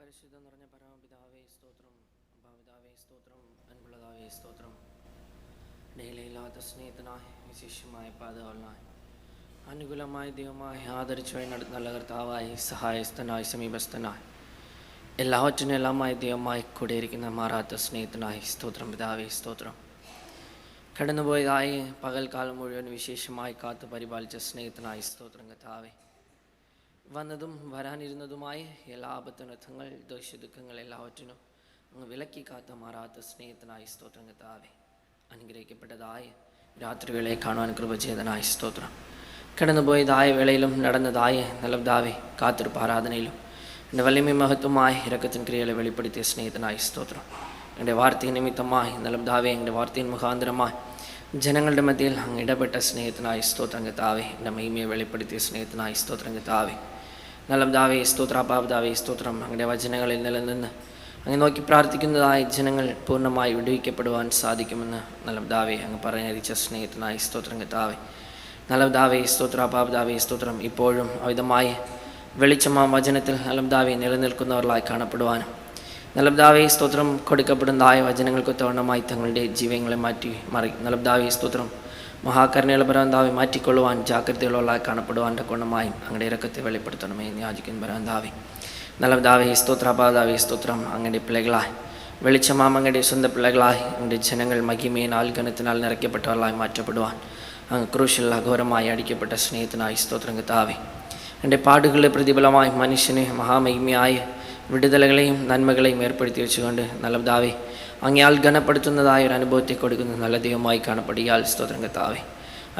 പരിശുദ്ധം നിറഞ്ഞ പരമപിതാവേ സ്തോത്രം അഭാപിതാവേ സ്തോത്രം അൻപുള്ളതാവേ സ്തോത്രം. ഡെയിലില്ലാത്ത സ്നേഹത്തിനായി വിശേഷമായ പാതകളിനായി അനുകൂലമായ ദൈവമായി ആദരിച്ചു വഴി നല്ല കർത്താവായി സഹായസ്ഥനായി സമീപസ്ഥനായി എല്ലാവറ്റിനും എല്ലാമായി ദൈവമായി കൂടെയിരിക്കുന്ന മാറാത്ത സ്നേഹത്തിനായി സ്തോത്രം പിതാവേ സ്തോത്രം. കടന്നുപോയതായി പകൽക്കാലം മുഴുവൻ വിശേഷമായി കാത്തു പരിപാലിച്ച സ്നേഹത്തിനായി സ്തോത്രം കർത്താവേ. വന്നതും വരാനിരുന്നതുമായ എല്ലാ അബദ്ധനർത്ഥങ്ങൾ ദോഷദുഃഖങ്ങൾ എല്ലാവറ്റിനും അങ്ങ് വിലക്കി കാത്ത മാറാത്ത സ്നേഹത്തിനായി സ്തോത്രം കത്താവെ അനുഗ്രഹിക്കപ്പെട്ടതായ രാത്രികളെ കാണുവാൻ കൃപ സ്തോത്രം. കടന്നുപോയതായ വേളയിലും നടന്നതായ നലബ്ദാവെ കാത്തിരിപ്പ് ആരാധനയിലും എന്റെ വലിയ മഹത്വമായ ഇരക്കത്തിൻ ക്രിയകളെ വെളിപ്പെടുത്തിയ സ്നേഹത്തിനായി സ്തോത്രം. എന്റെ വാർത്തയ നിമിത്തമായി നലബ്ദാവെ എന്റെ വാർത്തയിൻ മുഖാന്തരമായി ജനങ്ങളുടെ മധ്യയിൽ അങ്ങ് ഇടപെട്ട സ്നേഹത്തിനായി സ്തോത്രം കത്താവെ എന്റെ മഹിമയെ വെളിപ്പെടുത്തിയ സ്നേഹത്തിനായി സ്തോത്രം കത്താവെ നല്ല സ്തോത്ര അപാപിതാവേ സ്തോത്രം. അങ്ങനെ വചനങ്ങളിൽ നിലനിന്ന് അങ്ങ് നോക്കി പ്രാർത്ഥിക്കുന്നതായി ജനങ്ങൾ പൂർണമായി വിടുവിക്കപ്പെടുവാൻ സാധിക്കുമെന്ന് നല്ല അങ്ങ് പറഞ്ഞറിയിച്ച സ്നേഹത്തിനായി സ്തോത്രം കത്താവേ നല്ല പിതാവേ സ്തോത്ര അപാപിതാവേ സ്തോത്രം. ഇപ്പോഴും അവിധമായി വെളിച്ചമാം വചനത്തിൽ നലംദാവെ നിലനിൽക്കുന്നവരിലായി കാണപ്പെടുവാനും നലബ്ദാവെ സ്തോത്രം കൊടുക്കപ്പെടുന്നതായ വചനങ്ങൾക്ക് തവണമായി തങ്ങളുടെ ജീവങ്ങളെ മാറ്റി മറി. നലബ്ദാവെ സ്തോത്രം. മഹാകരുണയുള്ള ഭരവന്താവി മാറ്റിക്കൊള്ളുവാൻ ജാഗ്രതയുള്ള കാണപ്പെടുവാന്റെ ഗുണമായും അങ്ങയുടെ ഇറക്കത്തെ വെളിപ്പെടുത്തണമേ യാചിക്കുന്ന ഭരവന്താവി നല്ല പിതാവേ സ്തോത്രപാതാവേ സ്തോത്രം അങ്ങയുടെ പിള്ളകളായി. വെളിച്ചമാം അങ്ങടെ സ്വന്ത പിള്ളകളായി അങ്ങയുടെ ജനങ്ങൾ മഹിമയിനാൽ ആൽഗണത്തിനാൽ നിറയ്ക്കപ്പെട്ടവരായി മാറ്റപ്പെടുവാൻ അങ്ങ് ക്രൂശിൽ അഘോരമായി അടിക്കപ്പെട്ട സ്നേഹത്തിനായി സ്തോത്രം താവി എന്റെ പാടുകളുടെ പ്രതിഫലമായി മനുഷ്യന് മഹാമഹിമയായി വിടുതലകളെയും നന്മകളെയും ഏർപ്പെടുത്തി വെച്ചുകൊണ്ട് നല്ല അങ്ങയാൽ ഘനപ്പെടുത്തുന്നതായ ഒരു അനുഭവത്തെ കൊടുക്കുന്ന. നല്ല ദൈവമായി കാണപ്പെടുകയാൽ സ്തോത്രം കത്താവേ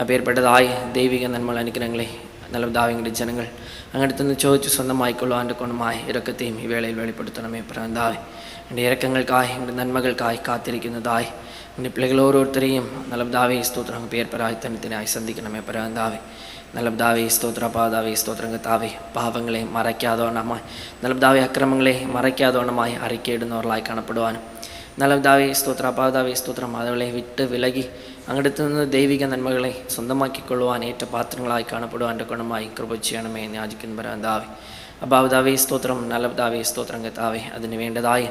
അപേർപ്പെട്ടതായ ദൈവിക നന്മ അനുഗ്രഹങ്ങളെ നല്ല ദാവിയുടെ ജനങ്ങൾ അങ്ങനത്തെ നിന്ന് ചോദിച്ച് സ്വന്തമായിക്കൊള്ളുവാന്റെ ഗുണമായ ഇറക്കത്തെയും ഈ വേളയിൽ വെളിപ്പെടുത്തണമേ പ്രാന്താവേ എന്റെ ഇറക്കങ്ങൾക്കായി എന്റെ നന്മകൾക്കായി കാത്തിരിക്കുന്നതായി എന്റെ പിള്ളകൾ ഓരോരുത്തരെയും നലബ്ദാവേ സ്തോത്രം പേർപ്പരായി തനത്തിനായി സന്ധിക്കണമേ പരാന്താവേ നലബ്ദാവേ സ്തോത്ര പാതാവേ സ്തോത്രം കത്താവേ പാപങ്ങളെ മറയ്ക്കാതോണമായി നലബ്ദാവേ അക്രമങ്ങളെ മറയ്ക്കാതോണമായി അറിക്കയിടുന്നവരിലായി കാണപ്പെടുവാനും നല്ലബ്ദാവേ സ്തോത്രപാതാവേ സ്തോത്രം. അതുകളെ വിട്ട് വിലകി അങ്ങടുത്തു നിന്ന് ദൈവിക നന്മകളെ സ്വന്തമാക്കിക്കൊള്ളുവാൻ ഏറ്റ പാത്രങ്ങളായി കാണപ്പെടുവാന്റെ ഗുണമായി കൃപ ചെയ്യണമേ എന്ന് യാചിക്കുന്ന പരാതാവേ അപാവതാവേ സ്തോത്രം. നലബ്ദാവേ സ്തോത്രം കത്താവേ അതിന് വേണ്ടതായ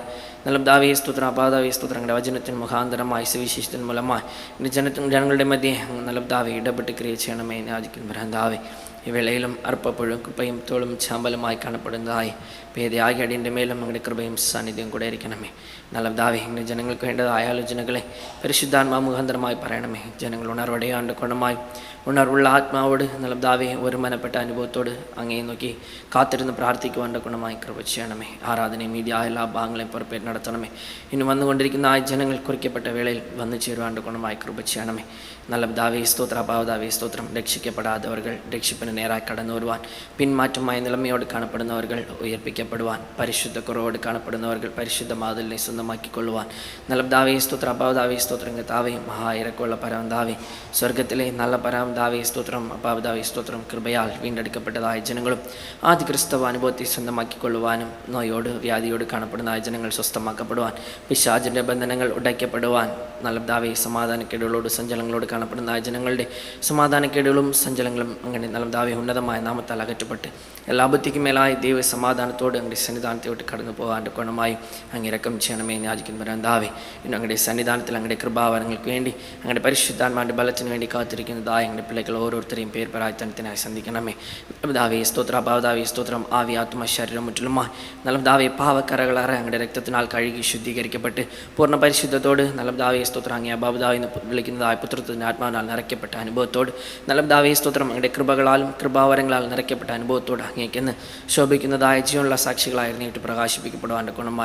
നലബ്ദാവേ സ്തോത്രം. അബാദാവേ സ്തോത്രങ്ങളുടെ വചനത്തിന് മുഖാന്തരമായി സുവിശേഷത്തിന് മൂലമായി ജനത്തിന് ജനങ്ങളുടെ മധ്യേ നലബ്ദാവേ ഇടപെട്ട് ക്രിയ ചെയ്യണമേ എന്ന് യാചിക്കുന്ന ഭ്രാന്താവേ ഈ വേളയിലും അർപ്പപ്പുഴും കൃപയും തോളും ചാമ്പലുമായി കാണപ്പെടുന്നതായി. പേദയാകി അടിയന്റെ മേലും അങ്ങയുടെ കൃപയും സാന്നിധ്യം കൂടെ ഇരിക്കണമേ. നല്ല ഇങ്ങനെ ജനങ്ങൾക്ക് വേണ്ടതായ ആലോചനകളെ പരിശുദ്ധാത്മാ മുഖാന്തരമായി പറയണമേ. ജനങ്ങൾ ഉണർവടയാണ്ട് ഗുണമായി ഉണർവുള്ള ആത്മാവോട് നല്ല ദാവി ഒരു മനപ്പെട്ട അനുഭവത്തോട് അങ്ങേ നോക്കി കാത്തിരുന്ന് പ്രാർത്ഥിക്കുവാന്റെ ഗുണമായി കൃപ ചെയ്യണമേ. ആരാധനയും മീഡിയ എല്ലാ ഭാഗങ്ങളെയും പുറപ്പേറ്റ് നടത്തണമേ. ഇനി വന്നുകൊണ്ടിരിക്കുന്ന ആ ജനങ്ങൾ കുറിക്കപ്പെട്ട വേളയിൽ വന്നു ചേരുവാന്റെ ഗുണമായി കൃപ ചെയ്യണമേ. നല്ല ദാവേ സ്തോത്ര ഭാവദാവേ സ്തോത്രം. രക്ഷിക്കപ്പെടാത്തവർകൾ രക്ഷിപ്പിന് നേരായി കടന്നു വരുവാൻ പിന്മാറ്റമായ നിലമയോട് കാണപ്പെടുന്നവർകൾ ഉയർപ്പിക്കപ്പെടുവാൻ പരിശുദ്ധ കുറവോട് കാണപ്പെടുന്നവർകൾ പരിശുദ്ധ മാതലിനെ സ്വന്തമാക്കിക്കൊള്ളുവാൻ. നല്ല ദാവേ സ്തോത്ര അഭാവദാവേ സ്തോത്രം. താവേ മഹാ ഇറക്കമുള്ള പരമദാവേ സ്വർഗത്തിലെ നല്ല പരമദാവേ സ്തോത്രം. അഭാവദാവേ സ്തോത്രം. കൃപയാൽ വീണ്ടെടുക്കപ്പെട്ടതായ ജനങ്ങളും ആദ്യ ക്രിസ്തവ അനുഭവത്തെ സ്വന്തമാക്കിക്കൊള്ളുവാനും നോയോട് വ്യാധിയോട് കാണപ്പെടുന്ന ആ ജനങ്ങൾ സ്വസ്ഥമാക്കപ്പെടുവാൻ പിശാചിന്റെ ബന്ധനങ്ങൾ ഉടയ്ക്കപ്പെടുവാൻ. നല്ല നല്ലതാവേ സമാധാനക്കേടുകളോട് സഞ്ചലങ്ങളോട് കാണപ്പെടുന്ന ജനങ്ങളുടെ സമാധാനക്കേടുകളും സഞ്ചലങ്ങളും അങ്ങനെ നല്ലതാവേ ഉന്നതമായ നാമത്താൽ അകറ്റപ്പെട്ട് എല്ലാ ബുദ്ധിക്കും മേലായ ദൈവ സമാധാനത്തോട് അങ്ങയുടെ സന്നിധാനത്തോട്ട് കടന്നു പോകാന്റെ ഗുണമായി അങ്ങിറക്കം ചെയ്യണമേ യാചിക്കുന്നു വരാന്താവേ ഇന്ന് അങ്ങയുടെ സന്നിധാനത്തിൽ അങ്ങയുടെ കൃപാവനങ്ങൾക്ക് വേണ്ടി അങ്ങയുടെ പരിശുദ്ധാന്മാരുടെ ബലത്തിന് വേണ്ടി കാത്തിരിക്കുന്നതായ അങ്ങയുടെ പിള്ളേകൾ ഓരോരുത്തരെയും പേര് പരാജനത്തിനായി സന്ധിക്കണമേ. നല്ലതാവേ സ്തോത്ര ഭാവതാവേ സ്തോത്രം. ആവി ആത്മ ശരീരം മുറ്റിലുമായി. നല്ലതാവേ പാവക്കറകളേറെ അങ്ങയുടെ രക്തത്തിനാൽ കഴുകി ശുദ്ധീകരിക്കപ്പെട്ട് പൂർണ പരിശുദ്ധത്തോട് നല്ലതാവേ സ്തോത്രം. അങ്ങേ അഭാവതാവെ എന്ന് വിളിക്കുന്നതായ പുത്രത്തിന്റെ ആത്മാവിനാൽ നിറയ്ക്കപ്പെട്ട അനുഭവത്തോട് നല്ലതാവേ സ്തോത്രം. അങ്ങയുടെ കൃപകളാലും കൃപാവരങ്ങളാൽ നിറയ്ക്കപ്പെട്ട അനുഭവത്തോട് അങ്ങേക്കെന്ന് ശോഭിക്കുന്നതായ ജീവനുള്ള സാക്ഷികളായിരുന്നു.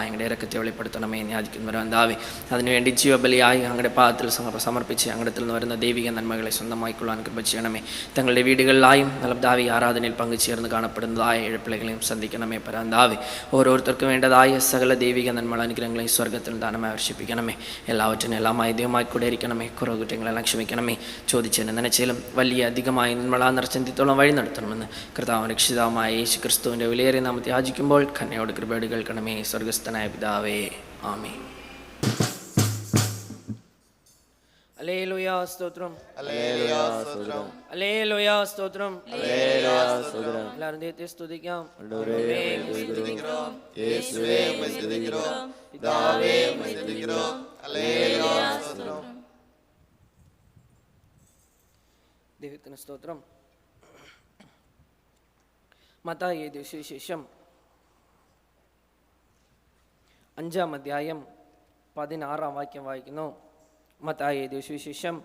അങ്ങടെ ഇറക്കത്തെ വെളിപ്പെടുത്തണമേ എന്ന് യാചിക്കുന്നവരും എന്താവേ അതിനുവേണ്ടി ജീവബലിയായി അങ്ങടെ പാദത്തിൽ സമർപ്പിച്ച് അങ്ങടത്തിൽ നിന്ന് വരുന്ന ദൈവിക നന്മകളെ സ്വന്തമായിക്കൊള്ളാൻ കൃപ ചെയ്യണമേ. തങ്ങളുടെ വീടുകളിലായും ദാവി ആരാധനയിൽ പങ്കുചേർന്ന് കാണപ്പെടുന്നതായ ഇഴപ്പിളകളെയും സന്ധിക്കണമേ. പരാന്താവി ഓരോരുത്തർക്കും വേണ്ടതായ സകല ദൈവിക നന്മ അനുഗ്രഹങ്ങളെയും സ്വർഗത്തിൽ ദാനമായി വർഷിപ്പിക്കണമേ. എല്ലാവറ്റിനും എല്ലാമായി ദൈവമായി കൂടെ ഇരിക്കണമേ കുറവ് കുറ്റങ്ങളെല്ലാം ക്ഷമിക്കണമേ. ചോദിച്ചതിന് നനച്ചാലും വലിയ അധികമായി നന്മളാ നിർച്ചന്തിത്തോളം വഴി നടത്തണമെന്ന് കർത്താവ് രക്ഷിതാവുമായ കർത്താവുമായ യേശു ക്രിസ്തുവിന്റെ വിലയേറിയ നാമത്തെ യാചിക്കുമ്പോൾ കന്യയോട് കൃപയോട് കേൾക്കണമേ. സ്വർഗസ്ഥനായ പിതാവേ ആമി അലേലുയാ സ്തോത്രം. സ്തോത്രം. സ്തുതിക്കാം. ദൈവത്തിന് സ്തോത്രം. മത്തായി സുവിശേഷം അഞ്ചാം അധ്യായം പതിനാറാം വാക്യം വായിക്കുന്നു. മത്തായി സുവിശേഷം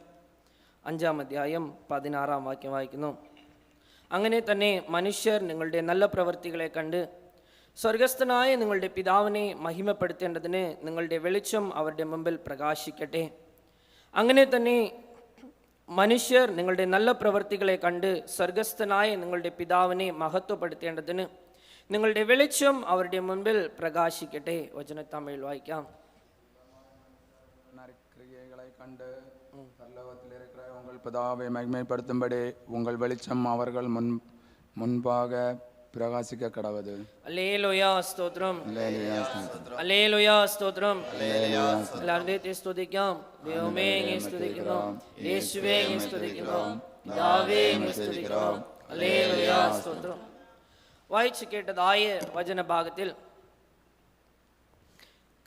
അഞ്ചാം അധ്യായം പതിനാറാം വാക്യം വായിക്കുന്നു. അങ്ങനെ തന്നെ മനുഷ്യർ നിങ്ങളുടെ നല്ല പ്രവൃത്തികളെ കണ്ട് സ്വർഗസ്ഥനായ നിങ്ങളുടെ പിതാവിനെ മഹിമപ്പെടുത്തേണ്ടതിന് നിങ്ങളുടെ വെളിച്ചം അവരുടെ മുമ്പിൽ പ്രകാശിക്കട്ടെ. അങ്ങനെ തന്നെ മനുഷ്യർ നിങ്ങളുടെ നല്ല പ്രവൃത്തികളെ കണ്ട് സ്വർഗസ്ഥനായ നിങ്ങളുടെ പിതാവിനെ മഹത്വപ്പെടുത്തേണ്ടതിന് നിങ്ങളുടെ വെളിച്ചം അവരുടെ മുൻപിൽ പ്രകാശിക്കട്ടെ വചനത്തമിഴിൽ വായിക്കാം நற்கிரியைகளை கண்டு பரலோகத்தில் இருக்கிற உங்கள் பிதாவை மகிமைப்படுத்தும்படி உங்கள் வெளிச்சம் அவர்கள் முன் முன்பாக പ്രകാശിക്ക സ്തോത്രം. സ്തോത്രം. യേശുവേ സ്തോത്രം. വായിച്ചു കേട്ടതായ വചനഭാഗത്തിൽ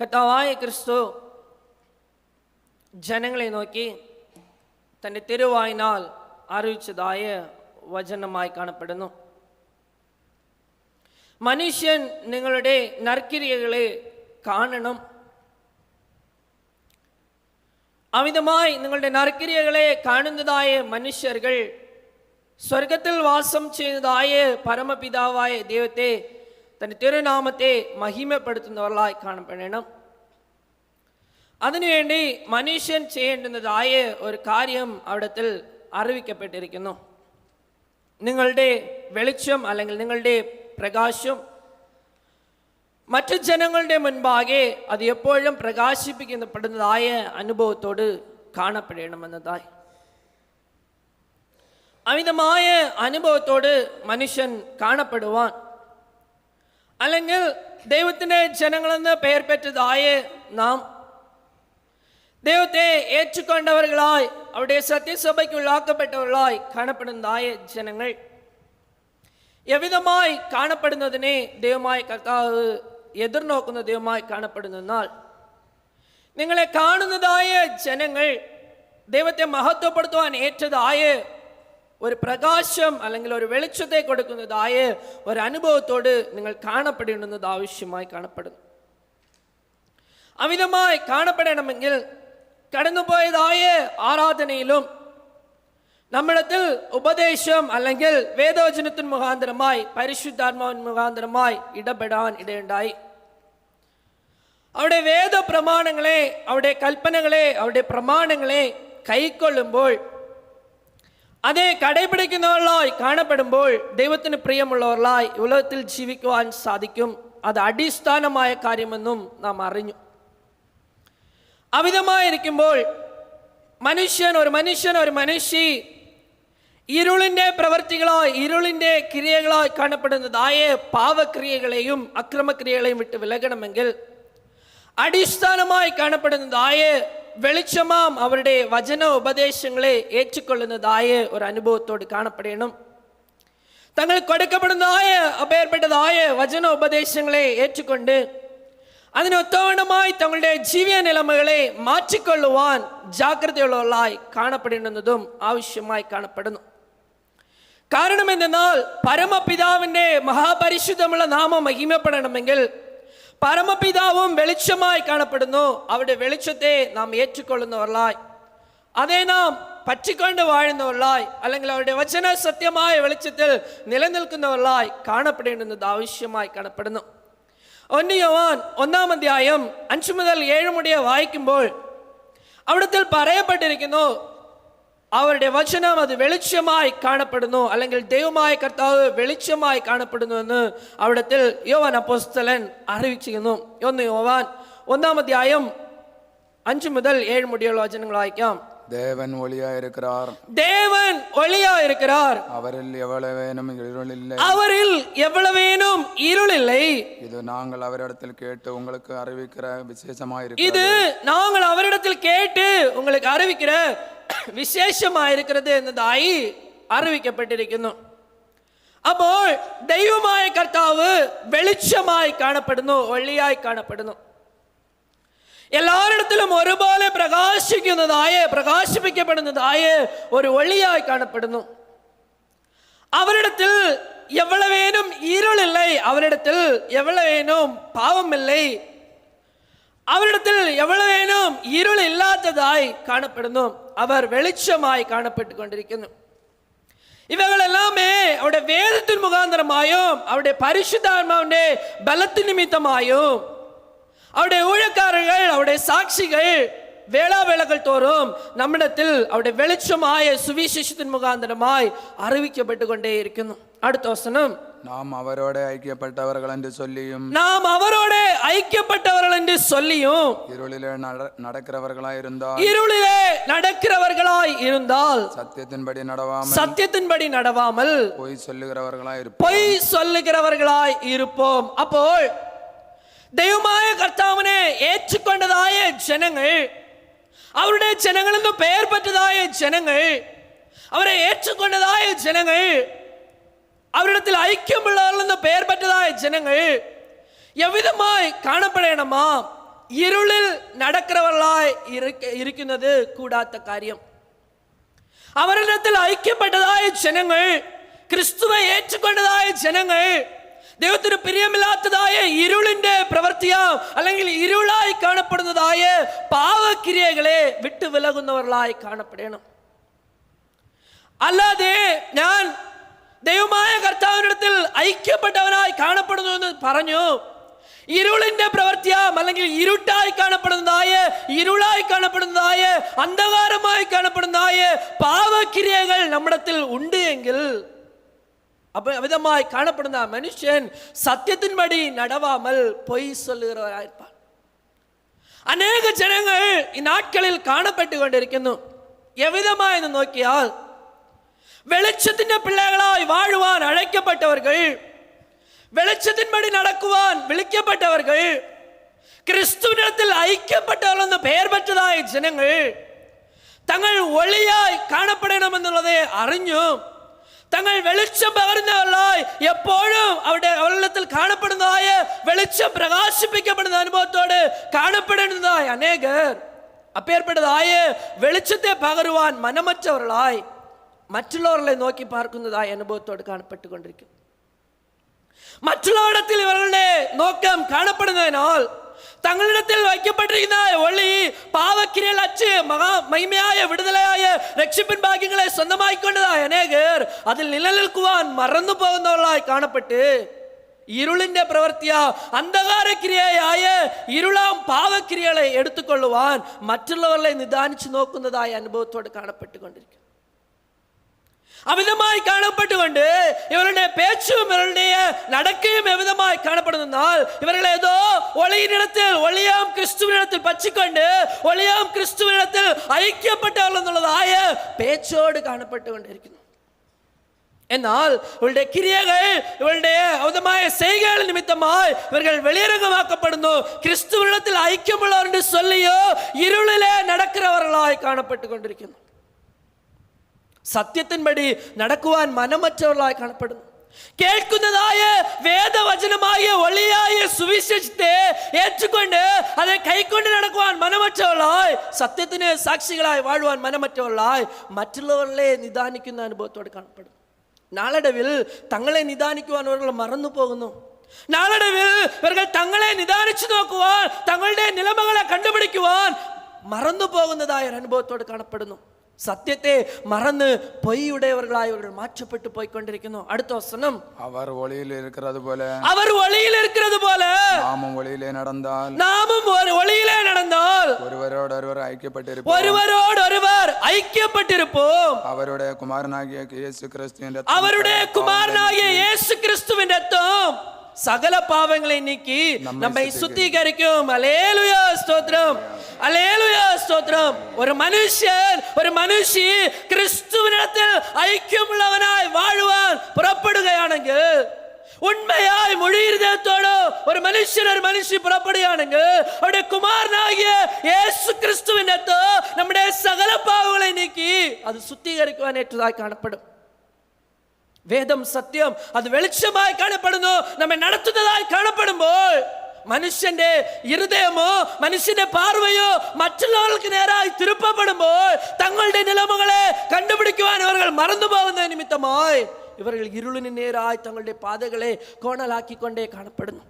കത്താവായ ക്രിസ്തു ജനങ്ങളെ നോക്കി തന്റെ തെരുവായിനാൽ അറിയിച്ചതായ വചനമായി കാണപ്പെടുന്നു. മനുഷ്യൻ നിങ്ങളുടെ നർക്കിരിയകളെ കാണണം. അമിതമായി നിങ്ങളുടെ നർക്കിരിയകളെ കാണുന്നതായ മനുഷ്യർകൾ സ്വർഗത്തിൽ വാസം ചെയ്യുന്നതായ പരമപിതാവായ ദൈവത്തെ തന്റെ തിരുനാമത്തെ മഹിമപ്പെടുത്തുന്നവരായി കാണപ്പെടണം. അതിനുവേണ്ടി മനുഷ്യൻ ചെയ്യേണ്ടുന്നതായ ഒരു കാര്യം അവിടത്തിൽ അറിവിക്കപ്പെട്ടിരിക്കുന്നു. നിങ്ങളുടെ വെളിച്ചം അല്ലെങ്കിൽ നിങ്ങളുടെ പ്രകാശം മറ്റു ജനങ്ങളുടെ മുൻപാകെ അത് എപ്പോഴും പ്രകാശിപ്പിക്കപ്പെടുന്നതായ അനുഭവത്തോട് കാണപ്പെടണമെന്നതായി അമിതമായ അനുഭവത്തോട് മനുഷ്യൻ കാണപ്പെടുവാൻ അല്ലെങ്കിൽ ദൈവത്തിൻ്റെ ജനങ്ങളെന്ന് പേർ പെറ്റതായ നാം ദൈവത്തെ ഏറ്റുകൊണ്ടവരുകളായി അവിടെ സത്യസഭയ്ക്ക് സത്യസഭയ്ക്കുള്ളാക്കപ്പെട്ടവர்களாய் കാണപ്പെടുന്നതായ ജനങ്ങൾ എവിധമായി കാണപ്പെടുന്നതിനെ ദൈവമായ കർത്താവ് എതിർനോക്കുന്ന ദൈവമായി കാണപ്പെടുന്നെന്നാൽ നിങ്ങളെ കാണുന്നതായ ജനങ്ങൾ ദൈവത്തെ മഹത്വപ്പെടുത്തുവാൻ ഏറ്റതായ ഒരു പ്രകാശം അല്ലെങ്കിൽ ഒരു വെളിച്ചത്തെ കൊടുക്കുന്നതായ ഒരു അനുഭവത്തോട് നിങ്ങൾ കാണപ്പെടേണ്ടുന്നത് ആവശ്യമായി കാണപ്പെടുന്നു. അമിതമായി കാണപ്പെടണമെങ്കിൽ കടന്നുപോയതായ ആരാധനയിലും നമ്മിടത്തിൽ ഉപദേശം അല്ലെങ്കിൽ വേദവചനത്തിന് മുഖാന്തരമായി പരിശുദ്ധാത്മാവൻ മുഖാന്തരമായി ഇടപെടാൻ ഇടയുണ്ടായി. അവിടെ വേദ പ്രമാണങ്ങളെ അവിടെ കൽപ്പനകളെ അവിടെ പ്രമാണങ്ങളെ കൈക്കൊള്ളുമ്പോൾ അതെ കടപിടിക്കുന്നവരിലായി കാണപ്പെടുമ്പോൾ ദൈവത്തിന് പ്രിയമുള്ളവരിലായി ഉലകത്തിൽ ജീവിക്കുവാൻ സാധിക്കും. അത് അടിസ്ഥാനമായ കാര്യമെന്നും നാം അറിഞ്ഞു. അമിതമായിരിക്കുമ്പോൾ മനുഷ്യൻ ഒരു മനുഷ്യൻ ഒരു മനുഷ്യ ഇരുളിന്റെ പ്രവൃത്തികളോ ഇരുളിന്റെ ക്രിയകളോ കാണപ്പെടുന്നതായ പാവക്രിയകളെയും അക്രമക്രിയകളെയും വിട്ട് വിലകണമെങ്കിൽ അടിസ്ഥാനമായി കാണപ്പെടുന്നതായ വെളിച്ചമാം അവരുടെ വചന ഉപദേശങ്ങളെ ഏറ്റുക്കൊള്ളുന്നതായ ഒരു അനുഭവത്തോട് കാണപ്പെടണം. തങ്ങൾ കൊടുക്കപ്പെടുന്നതായ അപേർപ്പെട്ടതായ വചന ഉപദേശങ്ങളെ ഏറ്റുകൊണ്ട് അതിനൊത്തവണമായി തങ്ങളുടെ ജീവിത നിലമകളെ മാറ്റിക്കൊള്ളുവാൻ ജാഗ്രതയുള്ളവരായി കാണപ്പെടുന്നതും ആവശ്യമായി കാണപ്പെടുന്നു. കാരണം എന്തെന്നാൽ പരമപിതാവിന്റെ മഹാപരിശുദ്ധമുള്ള നാമം മഹിമപ്പെടണമെങ്കിൽ പരമപിതാവും വെളിച്ചമായി കാണപ്പെടുന്നു. അവിടെ വെളിച്ചത്തെ നാം ഏറ്റുകൊള്ളുന്നവരിലായി. അതേ നാം പറ്റിക്കൊണ്ട് വാഴുന്നവരായി അല്ലെങ്കിൽ അവരുടെ വചന സത്യമായ വെളിച്ചത്തിൽ നിലനിൽക്കുന്നവരായി കാണപ്പെടേണ്ടുന്നത് ആവശ്യമായി കാണപ്പെടുന്നു. ഒന്ന് യോവാൻ ഒന്നാം അധ്യായം അഞ്ചു മുതൽ ഏഴ് മുടിയെ വായിക്കുമ്പോൾ അവിടുത്തെ പറയപ്പെട്ടിരിക്കുന്നു അവരുടെ വചനം അത് വെളിച്ചമായി കാണപ്പെടുന്നു. അല്ലെങ്കിൽ ദൈവമായ കർത്താവ് വെളിച്ചമായി കാണപ്പെടുന്നു എന്ന് അവിടത്തിൽ യോവാൻ അപ്പോസ്തലൻ അറിയിച്ചിരുന്നു. ഒന്ന് യോവാൻ ഒന്നാം അധ്യായം മുതൽ ഏഴ് മുടിയുള്ള വചനങ്ങൾ വായിക്കാം. தேவன் ஒளியா இருக்கிறார். தேவன் ஒளியா இருக்கிறார். அவரில் எவ்வளவேனும் இருள் இல்லை. அவரில் எவ்வளவேனும் இருள் இல்லை. இது நாங்கள் அவரிடத்தில் கேட்டு உங்களுக்கு அறிவிக்கிற விசேஷமா இது நாங்கள் அவரிடத்தில் கேட்டு உங்களுக்கு அறிவிக்கிற விசேஷமா இருக்கிறது എന്നതായി അറിവിക്കപ്പെട്ടിരിക്കുന്നു അപ്പോൾ ദൈവമായ കർത്താവ് വെളിച്ചമായി കാണപ്പെടുന്നു ഒളിയായി കാണപ്പെടുന്നു എല്ലായിടത്തിലും ഒരുപോലെ പ്രകാശിക്കുന്നതായ പ്രകാശിപ്പിക്കപ്പെടുന്നതായ ഒരു ഒളിയായി കാണപ്പെടുന്നു അവരിടത്തിൽ എവളവേനും ഈരുളില്ലേ അവരിടത്തിൽ എവളവേനും പാവമില്ലേ അവരിടത്തിൽ എവളവേനും ഇരുളില്ലാത്തതായി കാണപ്പെടുന്നു അവർ വെളിച്ചമായി കാണപ്പെട്ടുകൊണ്ടിരിക്കുന്നു ഇവകളെല്ലാമേ അവിടെ വേദത്തിന് മുഖാന്തരമായും അവിടെ പരിശുദ്ധാത്മാവിൻ്റെ ബലത്തിനിമിത്തമായും அவருடைய ஊழக்காரர்கள் அவருடைய சாட்சிகள் வேளா வேலைகள் தோறும் நம்மிடத்தில் அவருடைய வெளிச்சமாய சுவிசேஷத்தின் முகாந்திரமாய் அறிவிக்கப்பட்டு கொண்டே இருக்கணும் அடுத்த வசனம். நாம் அவரோட ஐக்கியப்பட்டவர்கள் என்று சொல்லியும் நாம் அவரோட ஐக்கியப்பட்டவர்கள் என்று சொல்லியும் இருளிலே நடக்கிறவர்களாய் இருந்தால் இருளிலே நடக்கிறவர்களாய் இருந்தால் சத்தியத்தின்படி நடவாமல் சத்தியத்தின்படி நடவாமல் பொய் சொல்லுகிறவர்களாய் இருப்போம். பொய் சொல்லுகிறவர்களாய் இருப்போம். அப்போ ദൈവമായ കർത്താവിനെ ഏറ്റുക്കൊണ്ടതായ ജനങ്ങൾ അവരുടെ ജനങ്ങളെന്ന് പേർ പറ്റതായ ജനങ്ങൾ അവരെ ഏറ്റുക്കൊണ്ടതായ ജനങ്ങൾ അവരുടെ ഐക്യമുള്ളവരെന്ന് പേർ പറ്റതായ ജനങ്ങൾ എവിധമായി കാണപ്പെടേണമാ? ഇരുളിൽ നടക്കുന്നവர்களாய் ഇരിക്കുന്നത് കൂടാത്ത കാര്യം. അവരുടെ ഐക്യപ്പെട്ടതായ ജനങ്ങൾ ക്രിസ്തുവെ ഏറ്റുക്കൊണ്ടതായ ജനങ്ങൾ ദൈവത്തിന് പ്രിയമില്ലാത്തതായ ഇരുളിന്റെ പ്രവൃത്തിയോ അല്ലെങ്കിൽ ഇരുളായി കാണപ്പെടുന്നതായ പാവക്രിയകളെ വിട്ടു വിലകുന്നവர்களായി കാണപ്പെടണം. അല്ലാതെ ഞാൻ ദൈവമായ കർത്താവിനിടത്തിൽ ഐക്യപ്പെട്ടവനായി കാണപ്പെടുന്നു എന്ന് പറഞ്ഞു. ഇരുളിന്റെ പ്രവൃത്തിയാം അല്ലെങ്കിൽ ഇരുട്ടായി കാണപ്പെടുന്നതായ ഇരുളായി കാണപ്പെടുന്നതായ അന്ധകാരമായി കാണപ്പെടുന്നതായ പാവക്രിയകൾ നമ്മുടെ ഉണ്ട് എങ്കിൽ அப்போ விதமாய் காணப்படுந்த மனுஷன் சத்தியத்தின்படி நடவாமல் பொய் சொல்லுகிறவராக இருப்பார் அநேக ஜனங்கள் இந்நாட்களில் காணப்பட்டு கொண்டிருക്കുന്നു எவ்விதமாக இது நோக்கியால் வெளிச்சத்தின் பிள்ளைகளாய் வாழ்வான் அழைக்கப்பட்டவர்கள் வெளிச்சத்தின்படி நடக்குவான் விழிக்கப்பட்டவர்கள் கிறிஸ்துவனிடத்தில் ஐக்கியப்பட்டவர்கள் அந்த பெயர் பெற்றதாய் ஜனங்கள் தங்கள் ஒளியாய் காணப்படணும் எന്നുള്ളதை அறிஞ்சும். തങ്ങൾ വെളിച്ചം പകരുന്നവരായി എപ്പോഴും അവിടെ വെള്ളത്തിൽ കാണപ്പെടുന്നതായ വെളിച്ചം പ്രകാശിപ്പിക്കപ്പെടുന്ന അനുഭവത്തോട് കാണപ്പെടുന്നതായ അനേകർ അപ്പേർപ്പെട്ടതായ വെളിച്ചത്തെ പകരുവാൻ മനമറ്റവരായി മറ്റുള്ളവരെ നോക്കി പാർക്കുന്നതായ അനുഭവത്തോട് കാണപ്പെട്ടുകൊണ്ടിരിക്കും. മറ്റുള്ളവരിടത്തിൽ ഇവരുടെ നോക്കം കാണപ്പെടുന്നതിനാൽ തങ്ങളിടത്തിൽ വയ്ക്കപ്പെട്ടിരിക്കുന്ന ഒളി പാവക്കിരൽ അച്ച് മഹാ മഹിമയായ വിടുതലയായ രക്ഷിപ്പൻ ഭാഗ്യങ്ങളെ സ്വന്തമായിക്കൊണ്ടതായ അനേകർ അതിൽ നിലനിൽക്കുവാൻ മറന്നു പോകുന്നവളായി കാണപ്പെട്ട് ഇരുളിന്റെ പ്രവൃത്തിയ അന്ധകാരക്രിയയായ ഇരുളാം പാവക്രിയകളെ എടുത്തുകൊള്ളുവാൻ മറ്റുള്ളവരെ നിദാനിച്ചു നോക്കുന്നതായ അനുഭവത്തോട് കാണപ്പെട്ടുകൊണ്ടിരിക്കുന്നു. അമിതമായി കാണപ്പെട്ടുകൊണ്ട് ഇവരുടെ പേച്ചും ഇവരുடைய നടക്കയും അമിതമായി കാണപ്പെടുന്നാൽ ഇവരുടെ ഏതോ ഒളിയിനിടത്തിൽ ഒളിയാം ക്രിസ്തുവിനിടത്തിൽ പച്ചിക്കൊണ്ട് ഒളിയാം ക്രിസ്തുവിനിടത്തിൽ ഐക്യപ്പെട്ടവളെന്നുള്ളതായ പേച്ചോട് കാണപ്പെട്ടുകൊണ്ടിരിക്കുന്നു എന്നാൽ ഇവളുടെ കിരിയകൾ ഇവളുടെ ഔതമായ സൈകൾ നിമിത്തമായി ഇവർ വെളിയിറങ്ങമാക്കപ്പെടുന്നു ക്രിസ്തുവിനത്തിൽ ഐക്യമുള്ളവരുടെ ചൊല്ലിയോ ഇരുളിലെ നടക്കുന്നവர்களாய் കാണപ്പെട്ടുകൊണ്ടിരിക്കുന്നു സത്യത്തിൻപടി നടക്കുവാൻ മനമറ്റവളായി കാണപ്പെടുന്നു. കേൾക്കുന്നതായ വേദവചനമായ ഒളിയായ സുവിശേഷത്തെ ഏറ്റുകൊണ്ട് അത് കൈക്കൊണ്ട് നടക്കുവാൻ മനമറ്റവളായി സത്യത്തിന് സാക്ഷികളായി വാഴുവാൻ മനമറ്റവളായി മറ്റുള്ളവരിലെ നിദാനിക്കുന്ന അനുഭവത്തോടെ കാണപ്പെടുന്നു. നാളടവിൽ തങ്ങളെ നിദാനിക്കുവാൻ അവർ മറന്നു പോകുന്നു നാളടവിൽ ഇവர்கள் തങ്ങളെ നിദാനിച്ചു നോക്കുവാൻ തങ്ങളുടെ നിലമകളെ കണ്ടുപിടിക്കുവാൻ മറന്നു പോകുന്നതായ ഒരു അനുഭവത്തോട് കാണപ്പെടുന്നു. സത്യത്തെ മറന്ന് പൊയ്യുടയവർകളായി ഇവർ മാറ്റപ്പെട്ടു പോയിക്കൊണ്ടിരിക്കുന്നു അടുത്ത വസനം അവർ ഒളിയിൽ ഇരിക്കുന്നത് പോലെ അവർ ഒളിയിൽ ഇരിക്കുന്നത് പോലെ നാമും ഒളിയിലേ നടന്നാൽ നാമും ഒളിയിലേ നടന്നാൽ ഒരുവരോട് ഒരുവർ ഐക്യപ്പെട്ടിരിക്കും ഒരുവരോട് ഒരുവർ ഐക്യപ്പെട്ടിരിക്കും അവരുടെ കുമാരനാകിയ യേശു ക്രിസ്തുവിന്റെ അവരുടെ കുമാരനാകിയ യേശു ക്രിസ്തുവിന്റെ രക്തം സകല പാവങ്ങളെ നീക്കി നമ്മെ ശുദ്ധീകരിക്കും അലേലുയാ സ്തോത്രം அலேலுயா ஸ்தோத்திரம் ஒரு மனுஷன் ஒரு மனுஷி கிறிஸ்துவனிடத்தில் ஐக்கியமுள்ளவனாய் வாழ்வான் புறப்படுகையானுங்க உண்மையாய் மொழி இருதயத்தோடு ஒரு மனுஷன் ஒரு மனுஷி புறப்படுகையானுங்க அவருடைய குமாரனாகிய இயேசு கிறிஸ்துவினத்தோ நம்முடைய சகல பாவங்களை நீக்கி அது சுத்திகரிக்குவான் ஏற்றதாய் காணப்படும் வேதம் சத்தியம் அது வெளிச்சமாய் காணப்படுதோ நம்மை நடத்துதலாய் காணப்படும் போல் മനുഷ്യന്റെ ഹൃദയമോ മനുഷ്യന്റെ പാർവയോ മറ്റുള്ളവർക്ക് നേരായി തിരുപ്പപ്പെടുമ്പോൾ തങ്ങളുടെ നിലമകളെ കണ്ടുപിടിക്കുവാൻ അവർ മറന്നുപോകുന്ന നിമിത്തമായി ഇവർ ഇരുളിന് നേരായി തങ്ങളുടെ പാതകളെ കോണലാക്കിക്കൊണ്ടേ കാണപ്പെടുന്നു.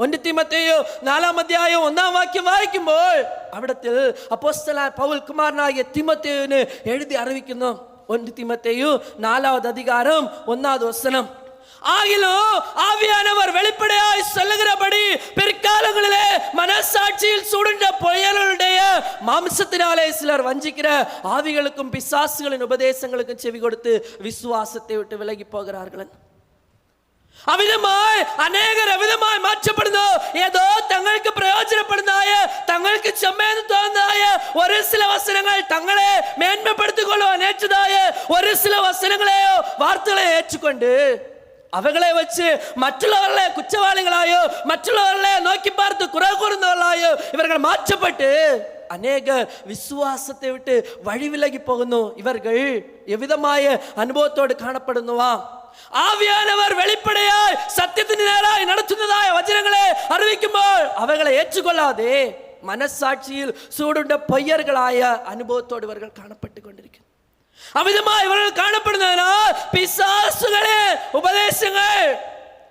ഒന്നിത്തിമത്തെയോ നാലാം അധ്യായോ ഒന്നാം വാക്യം വായിക്കുമ്പോൾ അവിടത്തിൽ അപ്പോസ്തല പൗൽ കുമാരനായ തിമത്തെയോന് എഴുതി അറിയിക്കുന്നു. ഒന്നിത്തിമത്തെയോ നാലാമത് അധികാരം ഒന്നാം ദിവസനം ஆகிலும் ஆவியானவர் வெளிப்படையாய் சொல்லுகிறபடி பிற்காலங்களிலே மனசாட்சியில் சுடுண்ட புயலுடைய மாம்சத்தினாலே சிலர் வஞ்சிக்கிற ஆவிகளுக்கும் பிசாசுகளின் உபதேசங்களுக்கும் செவி கொடுத்து விசுவாசத்தை விட்டு விலகி போகிறார்கள் അവിധമായി അനേകർ അവിധമായി മാറ്റപ്പെടുന്നു ഏതോ തങ്ങൾക്ക് പ്രയോജനപ്പെടുന്നതായ തങ്ങൾക്ക് ചെമ്മേന്ന് തോന്നുന്നതായ ഒരു ചില വസനങ്ങൾ തങ്ങളെ മേന്മപ്പെടുത്തിക്കൊള്ളുവാൻ ഏറ്റതായ ഒരു ചില വസനങ്ങളെയോ വാർത്തകളെ ഏറ്റുകൊണ്ട് அவங்களை வச்சு மற்றவர்களை குற்றவாளிகளாயோ மற்றவர்களை நோக்கி பார்த்து குரல் கூர்ந்தவர்களாயோ இவர்கள் மாற்றப்பட்டு அநேகர் விசுவாசத்தை விட்டு வழி விலகி போகணும் இவர்கள் எவ்விதமாய அனுபவத்தோடு காணப்படுனுவா ஆவியானவர் வெளிப்படையாய் சத்தியத்தின் நேராய் நடத்துனதாய் வச்சனங்களை அறிவிக்கும்போது அவர்களை ஏற்றுக்கொள்ளாதே. மனசாட்சியில் சூடுண்ட பொய்யர்களாய அனுபவத்தோடு இவர்கள் காணப்பட்டு கொண்டிருக்கிறார் അമിതമായി ഇവർ കാണപ്പെടുന്നതിനാൽ പിശാസുകളെ ഉപദേശങ്ങൾ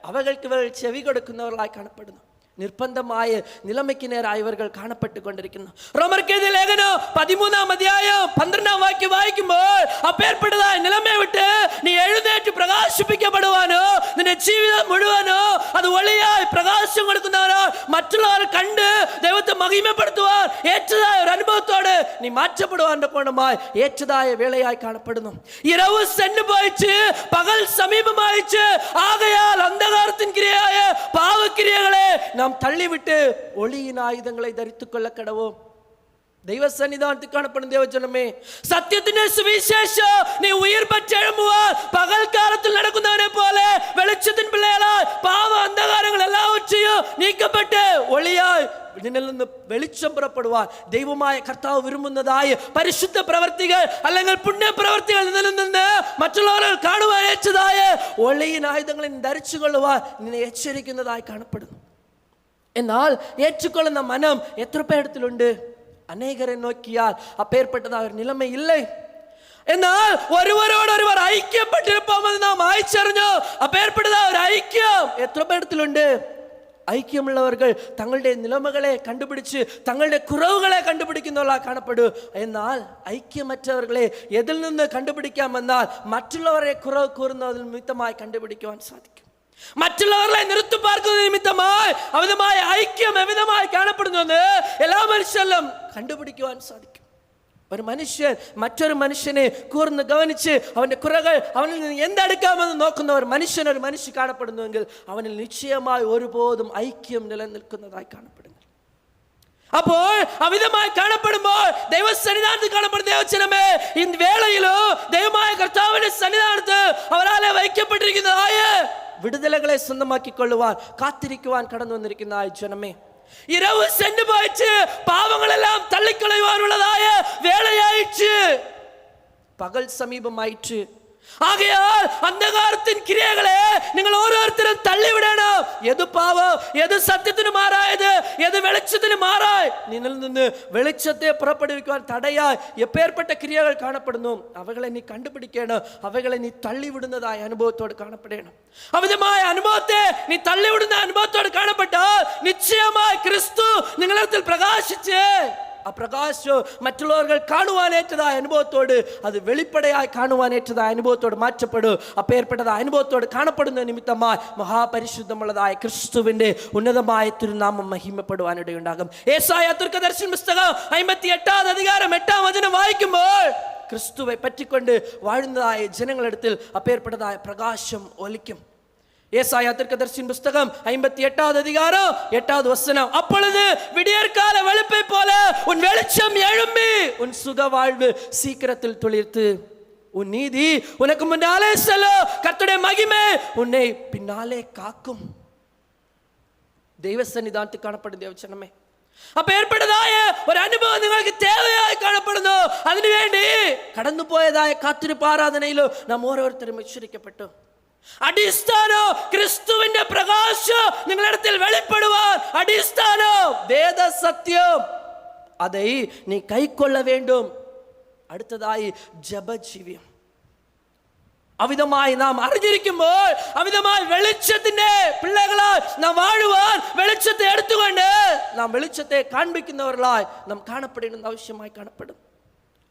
അവകൾക്ക് ഇവർ ചെവി കൊടുക്കുന്നവരായി കാണപ്പെടുന്നു. നിർബന്ധമായ നിലമയ്ക്ക് നേരായ ഇവർ കാണപ്പെട്ടു കൊണ്ടിരിക്കുന്നു റോമർക്കെതിരെ ലേഖനം പതിമൂന്നാം അധ്യായം പന്ത്രണ്ടാം വാക്യം വായിക്കുമ്പോൾ അപ്പേർപ്പെടുതായ നിലമയെ വിട്ട് നീ എഴുന്നേറ്റ് പ്രകാശിപ്പിക്കപ്പെടുവാനോ നിന്റെ ജീവിതം മുഴുവനോ അത് ഒളിയായി പ്രകാശം കൊടുക്കുന്നവനോ മറ്റുള്ളവർ കണ്ട് ദൈവത്തെ മഹിമപ്പെടുത്തുവാൻ ഏറ്റതായ ഒരു അനുഭവത്തോട് നീ മാറ്റപ്പെടുവാന്റെ കോണമായി ഏറ്റതായ വേളയായി കാണപ്പെടുന്നു. ഇരവ് സെന്റ് പോയിച്ച് പകൽ സമീപമായിച്ച് ആകയാൽ അന്ധകാരത്തിൻ ക്രിയയായ പാവക്രിയകളെ നാം തള്ളിവിട്ട് ഒളിയിൻ ആയുധങ്ങളെ ധരിത്തുകൊള്ള കടവും ദൈവ സന്നിധാനത്തിൽ കാണപ്പെടുന്ന ദൈവജനമേ സത്യത്തിന്റെ സുവിശേഷം നീ ഉയർ പറ്റെഴുമ്പുവാൻ പകൽക്കാലത്തിൽ നടക്കുന്നവനെ പോലെ വെളിച്ചത്തിൻ പിള്ളേരാൽ പാവ അന്ധകാരങ്ങൾ എല്ലാവற்றைയും നീക്കപ്പെട്ട് ഒളിയായി നിന്നിൽ നിന്ന് വെളിച്ചം പുറപ്പെടുവാൻ ദൈവമായ കർത്താവ് വിരുമ്പുന്നതായ പരിശുദ്ധ പ്രവർത്തികൾ അല്ലെങ്കിൽ പുണ്യ പ്രവർത്തികൾ നിന്നിൽ നിന്ന് മറ്റുള്ളവർ കാണുവാൻ ഏച്ചതായ ഒളിയിൻ ആയുധങ്ങളെ ധരിച്ചു കൊള്ളുവാൻ നിന്നെ എച്ചരിക്കുന്നതായി കാണപ്പെടുന്നു എന്നാൽ ഏറ്റുകൊള്ളുന്ന മനം എത്ര பேரிடத்திலுண்டு അനേകരെ നോക്കിയാൽ அப்பேற்பட்டதாக ஒரு நிலைமை എന്നാൽ ഒരുവരോടൊരുവർ ഐക്യപ്പെട്ടിരിപ്പോമെന്ന് നാം അയച്ചറിഞ്ഞു അപ്പേർപ്പെടുന്ന ഒരു ഐക്യം എത്ര പേരത്തിലുണ്ട് ഐക്യമുള്ളവർകൾ തങ്ങളുടെ നിലമകളെ കണ്ടുപിടിച്ച് തങ്ങളുടെ കുറവുകളെ കണ്ടുപിടിക്കുന്നവളാ കാണപ്പെടൂ. എന്നാൽ ഐക്യമറ്റവർകളെ എതിൽ നിന്ന് കണ്ടുപിടിക്കാമെന്നാൽ മറ്റുള്ളവരെ കുറവ് കൂറുന്നതിൽ നിമിത്തമായി കണ്ടുപിടിക്കുവാൻ സാധിക്കും. മറ്റുള്ളവരെ നിർത്തി പാർക്കുന്ന നിമിത്തമായി അമിതമായ ഐക്യം അമിതമായി കാണപ്പെടുന്നുവെന്ന് എല്ലാ മനുഷ്യരിലും കണ്ടുപിടിക്കുവാൻ സാധിക്കും. ഒരു മനുഷ്യൻ മറ്റൊരു മനുഷ്യനെ കൂർന്ന് ഗവനിച്ച് അവന്റെ കുറകൾ അവനിൽ നിന്ന് എന്തെടുക്കാമെന്ന് നോക്കുന്ന ഒരു മനുഷ്യൻ ഒരു മനുഷ്യ കാണപ്പെടുന്നുവെങ്കിൽ അവനിൽ നിശ്ചയമായി ഒരുപോലും ഐക്യം നിലനിൽക്കുന്നതായി കാണപ്പെടുന്നു. അപ്പോൾ അമിതമായി കാണപ്പെടുമ്പോൾ ദൈവ സന്നിധാനത്ത് കാണപ്പെടുന്ന ദൈവജനമേ ഈ വേളയിലോ ദൈവമായ കർത്താവിന്റെ സന്നിധാനത്ത് അവരാലെ വഹിക്കപ്പെട്ടിരിക്കുന്നതായ വിടുതലകളെ സ്വന്തമാക്കിക്കൊള്ളുവാൻ കാത്തിരിക്കുവാൻ കടന്നു വന്നിരിക്കുന്ന ആ ജനമേ. ഇരവ് സെന്റ് പോയിച്ച് പാവങ്ങളെല്ലാം തള്ളിക്കളയുവാനുള്ളതായ വേളയായിച്ച് പകൽ സമീപമായിട്ട്. ആകയാൽ അന്ധകാരത്തിൻ ക്രിയകളെ നിങ്ങൾ ഓരോരുത്തരും തള്ളിവിടണം ഏത് പാവ് ഏത് സത്യത്തിന് മാറായത് ഏത് വെളിച്ചത്തിന് മാറായി? നിന്നിൽ നിന്ന് വെളിച്ചത്തെ പുറപ്പെടുവിക്കുവാൻ തടയായി എപ്പേർപ്പെട്ട ക്രിയകൾ കാണപ്പെടുന്നു. അവകളെ നീ കണ്ടുപിടിക്കണം. അവകളെ നീ തള്ളിവിടുന്നതായ അനുഭവത്തോട് കാണപ്പെടണം. അമിതമായ അനുഭവത്തെ നീ തള്ളിവിടുന്ന അനുഭവത്തോട് കാണപ്പെട്ടാൽ നിശ്ചയമായി ക്രിസ്തു നിങ്ങളത്തിൽ പ്രകാശിച്ച് ആ പ്രകാശം മറ്റുള്ളവർ കാണുവാനേറ്റതായ അനുഭവത്തോട് അത് വെളിപ്പടയായി കാണുവാനേറ്റതായ അനുഭവത്തോട് മാറ്റപ്പെടും അപ്പേർപ്പെട്ടതായ അനുഭവത്തോട് കാണപ്പെടുന്ന നിമിത്തമായി മഹാപരിശുദ്ധമുള്ളതായ ക്രിസ്തുവിന്റെ ഉന്നതമായ തിരുനാമം മഹിമപ്പെടുവാനിടയുണ്ടാകും ഏസായ ദർശന പുസ്തകം അമ്പത്തി എട്ടാം അധികാരം എട്ടാം വചനം വായിക്കുമ്പോൾ ക്രിസ്തുവെ പറ്റിക്കൊണ്ട് വാഴുന്നതായ ജനങ്ങളെടുത്തിൽ അപ്പേർപ്പെട്ടതായ പ്രകാശം ഒലിക്കും ஏசாயா தீர்க்கதரிசியின் புஸ்தகம் ஐம்பத்தி எட்டாவது அதிகாரம் எட்டாவது வசனம் அப்பொழுது விடியற்கால வெளுப்பை போல உன் வெளிச்சம் எழும்பி உன் சுக வாழ்வு சீக்கிரத்தில் துளிர்த்து உன் நீதி உனக்கு முன்னாலே செல்லும் கர்த்தருடைய மகிமை உன்னை பின்னாலே காக்கும் ദൈവ സന്നിധാനത്തിൽ കാണപ്പെടുന്ന ദൈവചനമേ അപ്പൊ ഏർപ്പെട്ടതായ ഒരു അനുഭവം നിങ്ങൾക്ക് തേവയായി കാണപ്പെടുന്നു അതിനുവേണ്ടി കടന്നുപോയതായ കാത്തിരിപ്പ് ആരാധനയിലോ നാം ഓരോരുത്തരും ഉച്ചരിക്കപ്പെട്ടു അടിസ്ഥാനം ക്രിസ്തുവിന്റെ പ്രകാശം നിങ്ങളിടത്തിൽ വെളിപ്പെടുവാൻ അടിസ്ഥാനം വേദസത്യം അതായി നീ കൈക്കൊള്ള വേണ്ടും வேண்டும். അടുത്തതായി ജപജീവ്യം അമിതമായി നാം അറിഞ്ഞിരിക്കുമ്പോൾ അമിതമായി വെളിച്ചത്തിന്റെ പിള്ളകളാൽ നാം വാഴുവാൻ വെളിച്ചത്തെ എടുത്തുകൊണ്ട് നാം വെളിച്ചത്തെ കാണിക്കുന്നവരിലായി നാം കാണപ്പെടേണ്ടത് ആവശ്യമായി കാണപ്പെടും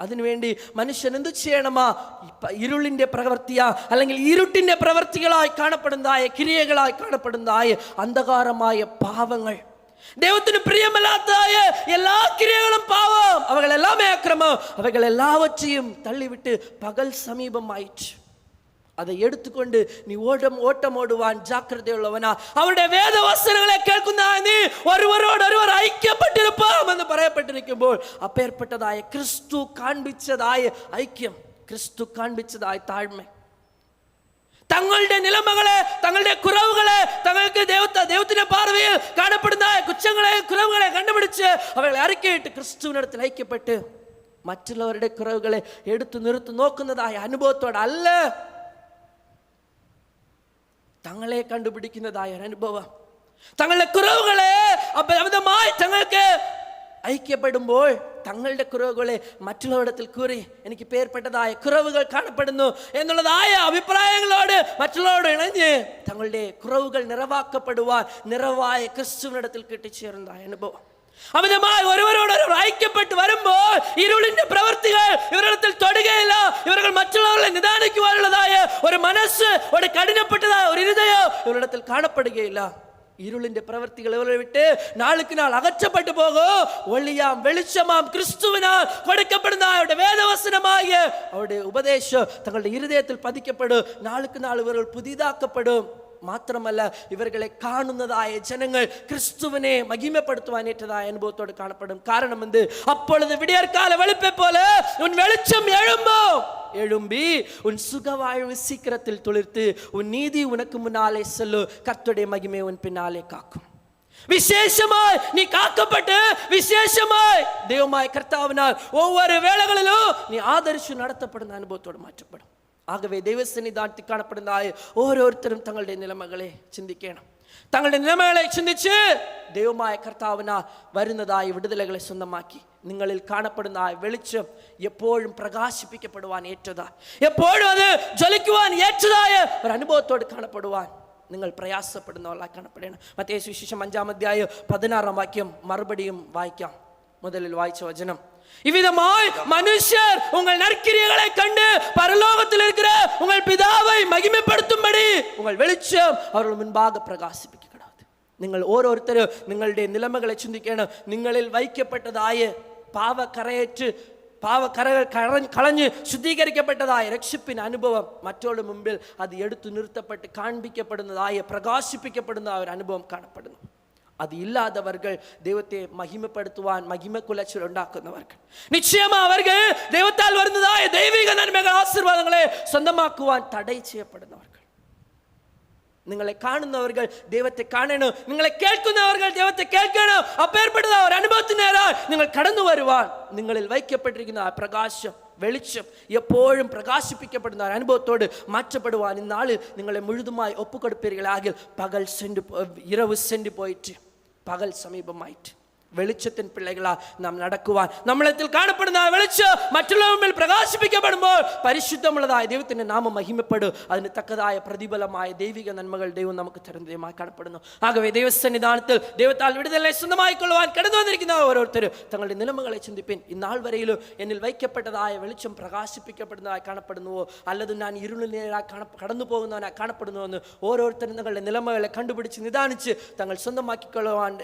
അതിനുവേണ്ടി മനുഷ്യൻ എന്തു ചെയ്യണമാ? ഇരുളിന്റെ പ്രവൃത്തിയാ അല്ലെങ്കിൽ ഇരുട്ടിന്റെ പ്രവൃത്തികളായി കാണപ്പെടുന്നതായ ക്രിയകളായി കാണപ്പെടുന്നതായ അന്ധകാരമായ പാവങ്ങൾ ദൈവത്തിന് പ്രിയമല്ലാത്തതായ എല്ലാ ക്രിയകളും പാവം അവകളെല്ലാം ഏക്രമം. അവകളെല്ലാവറ്റെയും തള്ളിവിട്ട് പകൽ സമീപമായിട്ട്. അതെ എടുത്തുകൊണ്ട് നീ ഓടം ഓട്ടമോടുവാൻ ജാഗ്രതയുള്ളവനാ. അവരുടെ വേദവസ്ത്രങ്ങളെ കേൾക്കുന്ന നീ ഒരുവരോട് ഒരുവർ ഐക്യപ്പെട്ടിരിപ്പാം എന്ന് പറയപ്പെട്ടിരിക്കുമ്പോൾ അപ്പേർപ്പെട്ടതായ ക്രിസ്തു കാണിച്ചതായ ഐക്യം ക്രിസ്തു കാണിച്ചതായ താഴ്മ. തങ്ങളുടെ നിലമകളെ തങ്ങളുടെ കുറവുകളെ തങ്ങൾക്ക് ദൈവത്തെ ദൈവത്തിന്റെ പാർവയിൽ കാണപ്പെടുന്ന കുറ്റങ്ങളെ കുറവുകളെ കണ്ടുപിടിച്ച് അവളെ അറിക്കയിട്ട് ക്രിസ്തുവിനടുത്ത് ഐക്യപ്പെട്ട് മറ്റുള്ളവരുടെ കുറവുകളെ എടുത്തു നിർത്തി നോക്കുന്നതായ അനുഭവത്തോടല്ല തങ്ങളെ കണ്ടുപിടിക്കുന്നതായ ഒരു അനുഭവം. തങ്ങളുടെ കുറവുകളെ അമിതമായി തങ്ങൾക്ക് ഐക്യപ്പെടുമ്പോൾ തങ്ങളുടെ കുറവുകളെ മറ്റുള്ളവരിടത്തിൽ കൂറി എനിക്ക് പേർപ്പെട്ടതായ കുറവുകൾ കാണപ്പെടുന്നു എന്നുള്ളതായ അഭിപ്രായങ്ങളോട് മറ്റുള്ളവരോട് ഇണഞ്ഞ് തങ്ങളുടെ കുറവുകൾ നിറവാക്കപ്പെടുവാൻ നിറവായ ക്രിസ്തുവിനിടത്തിൽ കിട്ടിച്ചേർന്നതായ അനുഭവം. അമിതമായി ഒരുവരോടൊരു ഐക്യപ്പെട്ട് വരുമ്പോൾ ഇരുളിന്റെ പ്രവൃത്തികൾ ഇവരിടത്തിൽ തൊടുകയില്ല. ഇവർക്ക് മറ്റുള്ളവരെ നിദാനിക്കുവാനുള്ളതായ ഒരു മനസ്സ് ഒരു കഠിനപ്പെട്ടതായ ഒരു ഹൃദയം ഇവരിടത്തിൽ കാണപ്പെടുകയില്ല. ഇരുളിന്റെ പ്രവൃത്തികൾ ഇവരെ വിട്ട് നാൾക്ക് നാൾ അകറ്റപ്പെട്ടു പോകും ഒളിയാം വെളിച്ചമാം ക്രിസ്തുവിനാൽ കൊടുക്കപ്പെടുന്ന അവരുടെ വേദവസനമായ അവരുടെ ഉപദേശം തങ്ങളുടെ ഇരുദയത്തിൽ പതിക്കപ്പെടും നാൾക്ക് നാൾ ഇവർ പുതിയതാക്കപ്പെടും മാത്രമല്ല ഇവരെ കാണുന്നതായ ജനങ്ങൾ ക്രിസ്തുവിനെ മഹിമപ്പെടുത്തുവാനേറ്റതായ അനുഭവത്തോട് കാണപ്പെടും കാരണം എന്ത് അപ്പോൾ വിടിയർക്കാല വെളുപ്പെ പോലെ വെളിച്ചം എഴുമ്പോ எழும்பி உன் சுக வாழ்வு சீக்கிரத்தில் துளிர்த்து உன் நீதி உனக்கு முன்னாலே சொல்லு. கர்த்துடைய மகிமை உன் பின்னாலே காக்கும். விசேஷமாய் நீ காக்கப்பட்டு விசேஷமாய். தெய்வமாய் கர்த்தாவினால் ஒவ்வொரு வேலைகளிலும் நீ ஆதரிச்சு நடத்தப்படும் அனுபவத்தோடு மாற்றப்படும். ஆகவே தெய்வ சன்னிதானத்தில் காணப்படுந்தாய். ஓரொருத்தரும் தங்களுடைய நிலைமைகளை சிந்திக்கணும். തങ്ങളുടെ നിലമകളെ ചിന്തിച്ച് ദൈവമായ കർത്താവിനാൽ വരുന്നതായി വിടുതലകളെ സ്വന്തമാക്കി നിങ്ങളിൽ കാണപ്പെടുന്ന ആ വെളിച്ചം എപ്പോഴും പ്രകാശിപ്പിക്കപ്പെടുവാൻ ഏറ്റതാ. എപ്പോഴും അത് ജ്വലിക്കുവാൻ ഏറ്റതായ ഒരു അനുഭവത്തോട് കാണപ്പെടുവാൻ നിങ്ങൾ പ്രയാസപ്പെടുന്നവരായി കാണപ്പെടണം മറ്റേ സുവിശേഷം അഞ്ചാം അധ്യായം പതിനാറാം വാക്യം മറുപടിയും വായിക്കാം. മുതലിൽ വായിച്ച വചനം. இவ்விதமாய் மனுஷர் உங்கள் நற்கிரியைகளை கண்டு பரலோகத்தில் இருக்கிற உங்கள் பிதாவை மகிமைப்படுத்தும்படி உங்கள் வெளிச்சம் அவர்கள் முன்பாக பிரகாசிப்பிக்க கூடாது നിങ്ങൾ ഓരോരുത്തരും നിങ്ങളുടെ നിലമകളെ ചിന്തിക്കണം നിങ്ങളിൽ വയ്ക്കപ്പെട്ടതായ പാവക്കറയേറ്റ് പാവക്കറകൾ കളഞ്ഞ് കളഞ്ഞ് ശുദ്ധീകരിക്കപ്പെട്ടതായ രക്ഷിപ്പിന് അനുഭവം മറ്റുള്ള മുമ്പിൽ അത് എടുത്തു നിർത്തപ്പെട്ട് കാണിക്കപ്പെടുന്നതായ പ്രകാശിപ്പിക്കപ്പെടുന്ന ഒരു അനുഭവം കാണപ്പെടുന്നു அது ദൈവത്തെ മഹിമപ്പെടുത്തുവാൻ മഹിമ மகிமை குலச்சல் നിശ്ചയമാ நிச்சயமா ദൈവത്താൽ വരുന്നതായ ദൈവിക നന്മകൾ ആശീർവാദങ്ങളെ സ്വന്തമാക്കുവാൻ சொந்தமாக்குவான் தடை നിങ്ങളെ കാണുന്നവർകൾ ദൈവത്തെ കാണണം നിങ്ങളെ കേൾക്കുന്നവർകൾ ദൈവത്തെ കേൾക്കണം. അപ്പേർപ്പെടുന്ന ഒരു അനുഭവത്തിനേരാൾ നിങ്ങൾ കടന്നു വരുവാൻ നിങ്ങളിൽ വയ്ക്കപ്പെട്ടിരിക്കുന്ന ആ പ്രകാശം വെളിച്ചം എപ്പോഴും പ്രകാശിപ്പിക്കപ്പെടുന്ന ഒരു അനുഭവത്തോട് മാറ്റപ്പെടുവാൻ ഇന്നാളിൽ നിങ്ങളെ മുഴുതുമായി ഒപ്പുകൊടുപ്പീരുകളാകിൽ പകൽ സെന്റ് ഇരവ് സെന്റ് പോയിട്ട് പകൽ സമീപമായിട്ട്. വെളിച്ചത്തിൻ പിള്ളകളാ നാം നടക്കുവാൻ. നമ്മളത്തിൽ കാണപ്പെടുന്ന വെളിച്ചം മറ്റുള്ളവരിൽ പ്രകാശിപ്പിക്കപ്പെടുമ്പോൾ പരിശുദ്ധമുള്ളതായ ദൈവത്തിന്റെ നാമം മഹിമപ്പെടും. അതിന് തക്കതായ പ്രതിഫലമായ ദൈവിക നന്മകൾ ദൈവം നമുക്ക് തരുന്നതുമായി കാണപ്പെടുന്നു. ആകവേ ദൈവസന്നിധാനത്തിൽ ദൈവത്താൽ വിടുതലെ സ്വന്തമായിക്കൊള്ളുവാൻ കടന്നു വന്നിരിക്കുന്ന ഓരോരുത്തരും തങ്ങളുടെ നിലമകളെ ചിന്തിപ്പിൻ. ഇന്നാൾ വരെയിലും എന്നിൽ വയ്ക്കപ്പെട്ടതായ വെളിച്ചം പ്രകാശിപ്പിക്കപ്പെടുന്നതായി കാണപ്പെടുന്നുവോ? അല്ലത് ഞാൻ ഇരുളിനേരായി കടന്നു പോകുന്നവനായി കാണപ്പെടുന്നുവെന്ന് ഓരോരുത്തരും തങ്ങളുടെ നിലമകളെ കണ്ടുപിടിച്ച് നിദാനിച്ച് തങ്ങൾ സ്വന്തമാക്കിക്കൊള്ളുവാൻ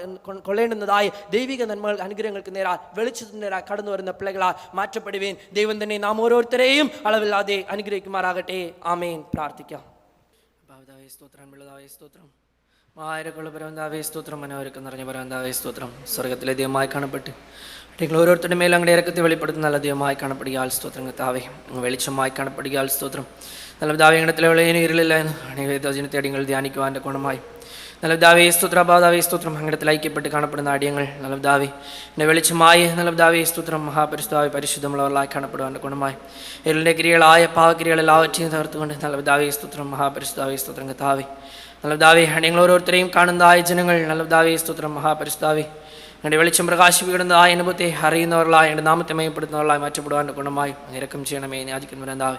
കൊള്ളേണ്ടുന്നതായി കൊള്ളേണ്ടുന്നതായ ദൈവിക നന്മകൾ അനുഗ്രഹങ്ങൾക്ക് നേരാ വെളിച്ചത്തിന് നേരാ കടന്നു വരുന്ന പിള്ളകളാൽ മാറ്റപ്പെടുവേൻ. ദൈവം തന്നെ നാം ഓരോരുത്തരെയും അളവില്ലാതെ അനുഗ്രഹിക്കുമാറാകട്ടെ. ആമേൻ. പ്രാർത്ഥിക്കാം. പിതാവേ സ്തോത്രം. പിള്ളതാവേ സ്തോത്രം. ആയിരക്കുള്ള പരവന്താവേ സ്തോത്രം. മനോരക്കം നിറഞ്ഞ പരവന്താവേ സ്തോത്രം. സ്വർഗത്തിലെ ദൈവമായി കാണപ്പെട്ട് നിങ്ങൾ ഓരോരുത്തരുടെ മേലും അങ്ങയുടെ ഇറക്കത്തെ വെളിപ്പെടുത്തുന്ന നല്ല ദൈവമായി കാണപ്പെടുകയാൽ സ്തോത്രം. കത്താവേ വെളിച്ചമായി വെളിച്ചമായി കാണപ്പെടുകയാൽ സ്തോത്രം. നല്ല ദാവേ ഇങ്ങനത്തിലെ വിളയിന് ഇരുളില്ല എന്ന് അണിവേദജനത്തെ അടിങ്ങൾ ധ്യാനിക്കുവാന്റെ ഗുണമായി നലബ്ദാവേ സ്തുത്രബാദാവേ സ്തുത്രം. സങ്കടത്തിൽ ഐക്യപ്പെട്ട് കാണപ്പെടുന്ന അടിയങ്ങൾ. നലബ്ദാവേ പിന്നെ വെളിച്ചമായി. നലബ്ദാവേ സ്തുത്രം. മഹാപരിശുദ്ധാവി പരിശുദ്ധമുള്ളവരിലായി കാണപ്പെടുവാന്റെ ഗുണമായി. എല്ലിന്റെ ക്രിയകളായ പാവക്രിയകളെല്ലാവറ്റെയും തകർത്തുകൊണ്ട് നലബ്ദാവേ സ്തുത്രം. മഹാപരിശുദ്ധാവേ സ്തുത്രം കഥാവേ നലബ്ദാവേ അടിയങ്ങൾ ഓരോരുത്തരെയും കാണുന്നതായ ജനങ്ങൾ. നലബ്ദാവേ സ്തുത്രം. മഹാപരിശുദ്ധാവേ. അങ്ങയുടെ വെളിച്ചം പ്രകാശിപ്പിക്കുന്ന അനുഭവത്തെ അറിയുന്നവരുള്ള എന്റെ നാമത്തെ മയപ്പെടുത്തുന്നവர்களായി മാറ്റപ്പെടുവാന്റെ ഗുണമായി ഇറക്കം ചെയ്യണമേ യാചിക്കുന്നവരെന്താവേ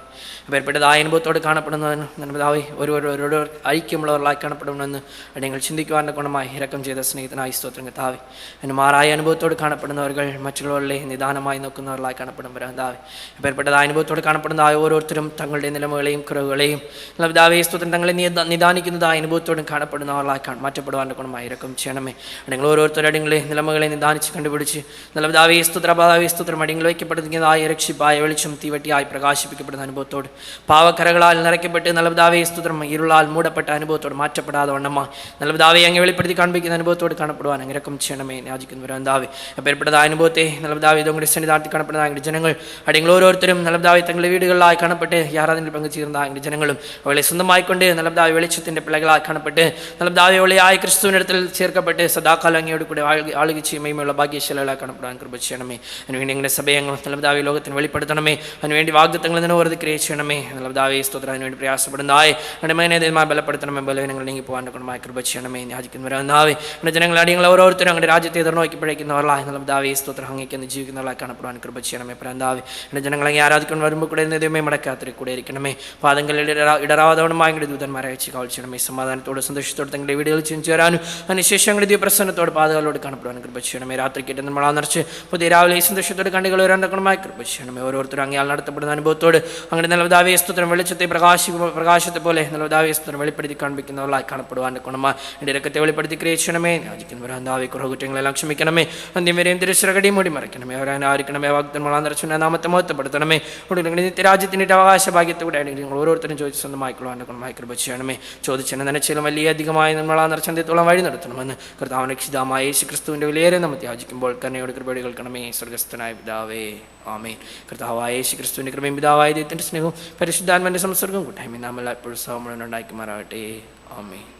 പേർപ്പെട്ടതായ അനുഭവത്തോട് കാണപ്പെടുന്നതിന് നന്മതാവി ഓരോരോരോരോ ഐക്യമുള്ളവர்களായി കാണപ്പെടണമെന്ന് നിങ്ങൾ ചിന്തിക്കുവാന്റെ ഗുണമായി ഇറക്കം ചെയ്ത സ്നേഹിതനായി സ്തോത്രം കത്താവേ എന്റെ മാറായ അനുഭവത്തോട് കാണപ്പെടുന്നവർ മറ്റുള്ളവരിലെ നിദാനമായി നോക്കുന്നവர்களായി കാണപ്പെടും വരാതാവേ പേർപ്പെട്ടതായ അനുഭവത്തോട് കാണപ്പെടുന്ന ഓരോരുത്തരും തങ്ങളുടെ നിലമുകളെയും കുറവുകളെയും നല്ലതാവേ സ്തോത്രം തങ്ങളെ നിദാനിക്കുന്നതായ അനുഭവത്തോടും കാണപ്പെടുന്നവர்களായി മാറ്റപ്പെടുവാന്റെ ഗുണമായി ഇറക്കം ചെയ്യണമേ. നിങ്ങൾ ഓരോരുത്തരുടെ നിലമ നിലമകളെ നിദാനിച്ച് കണ്ടുപിടിച്ച് നല്ലതാവേ സ്തുത്ര ബാധാവേ സ്തുത്രം. അടിങ്ങൾ വയ്ക്കപ്പെടുന്നതായ രക്ഷിപ്പായ വെളിച്ചം തീവട്ടിയായി പ്രകാശിപ്പിക്കപ്പെടുന്ന അനുഭവത്തോട്. പാവക്കരകളാൽ നിറയ്ക്കപ്പെട്ട് നല്ലതാവേ സ്തുത്രം. ഇരുളാൽ മൂടപ്പെട്ട അനുഭവത്തോട് മാറ്റപ്പെടാതെ വണ്ണമ്മ. നല്ലതാവേ അങ്ങ് വെളിപ്പെടുത്തി കാണിപ്പിക്കുന്ന അനുഭവത്തോട് കാണപ്പെടുവാൻ അങ്ങ് ഇറക്കം ചെയ്യണമേ യാചിക്കുന്നവർ എന്താവേ പേർപ്പെട്ടതായ അനുഭവത്തെ നല്ലതാവേ ഇതുകൊണ്ട് സന്നിധാനത്തിൽ കാണപ്പെടുന്ന അങ്ങയുടെ ജനങ്ങൾ. അടിയങ്ങൾ ഓരോരുത്തരും നല്ലതാവേ തങ്ങളുടെ വീടുകളിലായി കാണപ്പെട്ട് ഈ ആരാധനയിൽ പങ്കുചേർന്ന അങ്ങയുടെ ജനങ്ങളും. അവളെ സ്വന്തമായിക്കൊണ്ട് നല്ലതാവേ വെളിച്ചത്തിന്റെ പിള്ളകളായി കാണപ്പെട്ട് നല്ലതാവേ അവളെയായ ക്രിസ്തുവിനടുത്തിൽ ചേർക്കപ്പെട്ട് സദാകാലം അങ്ങയോട് കൂടെ ആളുക- താഴ്ചയും മഹിമയുള്ള ഭാഗ്യശാലകളെ കാണപ്പെടാൻ കൃപ ചെയ്യണമേ. അതിനുവേണ്ടി നിങ്ങളുടെ സഭയങ്ങൾ നല്ലതാവി ലോകത്തിന് വെളിപ്പെടുത്തണമേ. അതിനുവേണ്ടി വാഗ്ദത്തങ്ങൾ നിന്നോർത്ത് ക്രിയ ചെയ്യണമേ നൽകതാവെ സ്തോത്രം. അതിനുവേണ്ടി പ്രയാസപ്പെടുന്നതായ എന്റെ ദൈവമായി ബലപ്പെടുത്തണമേ. ബലവിനങ്ങൾ നീങ്ങി പോകാൻ ഗുണമായ കൃപ ചെയ്യണമേ. രാജിക്കുന്നവരാവുന്നാവേ എന്റെ ജനങ്ങളെ അടിയങ്ങൾ ഓരോരുത്തരും അങ്ങനെ രാജ്യത്തെ എതിർനോക്കിപ്പഴിക്കുന്നവരായി നല്ലതാവി സ്തോത്രം. അങ്ങേക്കെന്ന് ജീവിക്കുന്നവരായി കാണപ്പെടാൻ കൃപ ചെയ്യണമേ. പ്രാന്താവെ എന്റെ ജനങ്ങളെ ആരാധിക്കുന്ന വരുമ്പോൾ കൂടെ ദൈവമേ മടക്കാത്തിരി കൂടെ ഇരിക്കണമേ. പാദങ്ങളിൽ ഇടറാവാതവണമായ ദൂതന്മാരെ അയച്ച് കാഴ്ച സമാധാനത്തോടെ സമാധാനത്തോട് സന്തോഷത്തോടെ തങ്ങളുടെ വീടുകളിൽ ചെന്ന് ചേരാനും അതിനുശേഷം ദിവപ്രസന്നത്തോട് പാതകളോട് കൃപ കൃപ ചെയ്യണമേ രാത്രി കേട്ട് നമ്മളാ നിറച്ച് പുതിയ രാവിലെ സന്തോഷത്തോട് കണ്ടുകൾ വരാൻ തക്കണമായി കൃപ ചെയ്യണമേ ഓരോരുത്തരും അങ്ങയാൾ നടത്തപ്പെടുന്ന അനുഭവത്തോട് അങ്ങനെ നിലവിതാവേ സ്തുത്രം. വെളിച്ചത്തെ പ്രകാശി പ്രകാശത്തെ പോലെ നിലവിതാവേ സ്തുത്രം. വെളിപ്പെടുത്തി കാണിക്കുന്നവളായി കാണപ്പെടുവാൻ തക്കണമായി എന്റെ രക്കത്തെ വെളിപ്പെടുത്തി ക്രിയിച്ചണമേ യാചിക്കുന്നവരാൻ ദാവേ കുറവ് കുറ്റങ്ങളെല്ലാം ക്ഷമിക്കണമേ. അന്ത്യം വരെയും തിരുശ്രകടി മൂടി മറിക്കണമേ. അവരെ ആരിക്കണമേ വാഗ്ദന്മളാ നിറച്ചുന നാമത്തെ മഹത്വപ്പെടുത്തണമേ. ഒടുവിൽ നിത്യരാജ്യത്തിന്റെ അവകാശ ഭാഗ്യത്തോടെ ആണെങ്കിൽ നിങ്ങൾ ഓരോരുത്തരും ചോദിച്ച് സ്വന്തമായിക്കൊള്ളുവാൻ തക്കണമായി കൃപ ചെയ്യണമേ ചോദിച്ചെന്നെ നനച്ചാലും വലിയ അധികമായി നമ്മളാ നിറച്ചന്തത്തോളം വഴി നടത്തണമെന്ന് കർത്താവിന് രക്ഷിതമായ യേശു ക്രിസ്തുവിന്റെ വലിയ വിലയേറെ നമ്മൾ ത്യാജിക്കുമ്പോൾ കരുണയോട് കൃപയുടെ കേൾക്കണമേ. സ്വർഗസ്ഥനായ പിതാവേ. ആമേ കർത്താവായ യേശു ക്രിസ്തുവിന്റെ കൃപയും പിതാവായ ദൈവത്തിന്റെ സ്നേഹവും പരിശുദ്ധാത്മന്റെ സംസർഗവും കൂട്ടായ്മ നാമെല്ലാം എപ്പോഴും സഹമുഴുവൻ ഉണ്ടാക്കി മാറാവട്ടെ ആമേൻ.